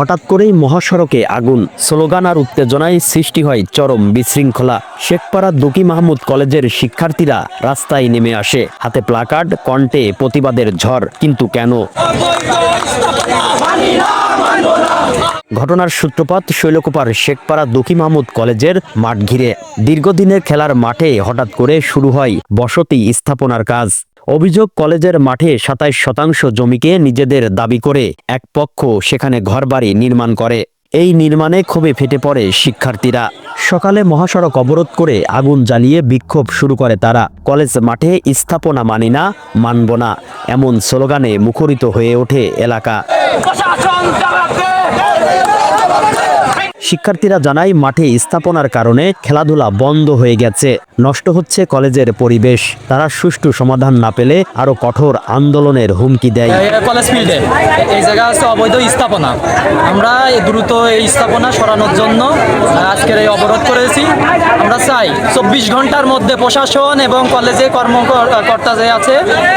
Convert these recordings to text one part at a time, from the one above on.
হঠাৎ করেই মহাসড়কে আগুন। স্লোগান আর উত্তেজনায় সৃষ্টি হয় চরম বিশৃঙ্খলা। শেখপাড়া দুকি মাহমুদ কলেজের শিক্ষার্থীরা রাস্তায় নেমে আসে। হাতে প্লাকার্ড, কণ্ঠে প্রতিবাদের ঝড়। কিন্তু কেন? ঘটনার সূত্রপাত শৈলকুপার শেখপাড়া দুকি মাহমুদ কলেজের মাঠ ঘিরে। দীর্ঘদিনের খেলার মাঠে হঠাৎ করে শুরু হয় বসতি স্থাপনার কাজ। অভিযোগ, কলেজের মাঠে সাতাইশ শতাংশ জমিকে নিজেদের দাবি করে এক পক্ষ সেখানে ঘরবাড়ি নির্মাণ করে। এই নির্মাণে ক্ষোভে ফেটে পড়ে শিক্ষার্থীরা। সকালে মহাসড়ক অবরোধ করে আগুন জ্বালিয়ে বিক্ষোভ শুরু করে তারা। কলেজ মাঠে স্থাপনা মানি না, মানব না, এমন স্লোগানে মুখরিত হয়ে ওঠে এলাকা। শিক্ষার্থীরা জানায় মাঠে স্থাপনার কারণে খেলাধুলা বন্ধ হয়ে গেছে। নষ্ট হচ্ছে কলেজের পরিবেশ। তারা সুষ্ঠু সমাধান না পেলে আরও কঠোর আন্দোলনের হুমকি দেয়। কলেজ ফিল্ডে। এই জায়গা হচ্ছে অবৈধ স্থাপনা। আমরা এই দ্রুত এই স্থাপনা সরানোর জন্য আজকের এই অবরোধ করেছি। আমরা চাই চব্বিশ ঘণ্টার মধ্যে প্রশাসন এবং কলেজে কর্মকর্তা যে আছে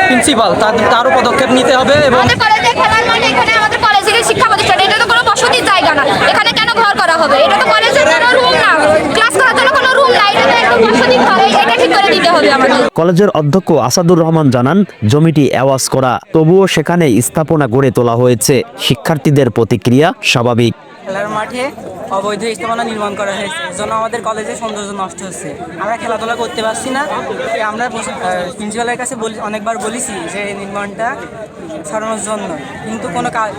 প্রিন্সিপাল তার তারও পদক্ষেপ নিতে হবে এবং আমাদের কলেজে খেলার মাঠে এখানে আমাদের কলেজের শিক্ষা প্রতিষ্ঠান এটা তো কোনো বসতির জায়গা না এখানে কেন ঘর করা হবে এটা তো কলেজের কোনো রুম না ক্লাস করার জন্য কোনো রুম না এটা তো একদম বসতি ঘর এটা কলেজের অধ্যক্ষ আসাদুর রহমান জানান, জমিটি অ্যাওয়াজ করা, তবুও সেখানে স্থাপনা গড়ে তোলা হয়েছে। শিক্ষার্থীদের প্রতিক্রিয়া স্বাভাবিক। খেলার মাঠে অবৈধ স্থাপনা নির্মাণ করা হয়েছে। জন্য আমাদের কলেজে সৌন্দর্য নষ্ট হচ্ছে। আমরা খেলাধুলা করতে পারছি না। এ আমরা প্রিন্সিপালের কাছে বলি অনেকবার বলেছি যে এই নির্মাণটা সরানোর জন্য। কিন্তু কোনো কাজ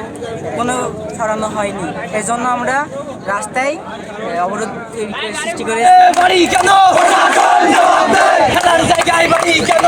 কোনো সরানো হয়নি। এই জন্য আমরা রাস্তায় অবরোধ সৃষ্টি করে বাড়ি কেন? খেলার জায়গায় বাড়ি কেন?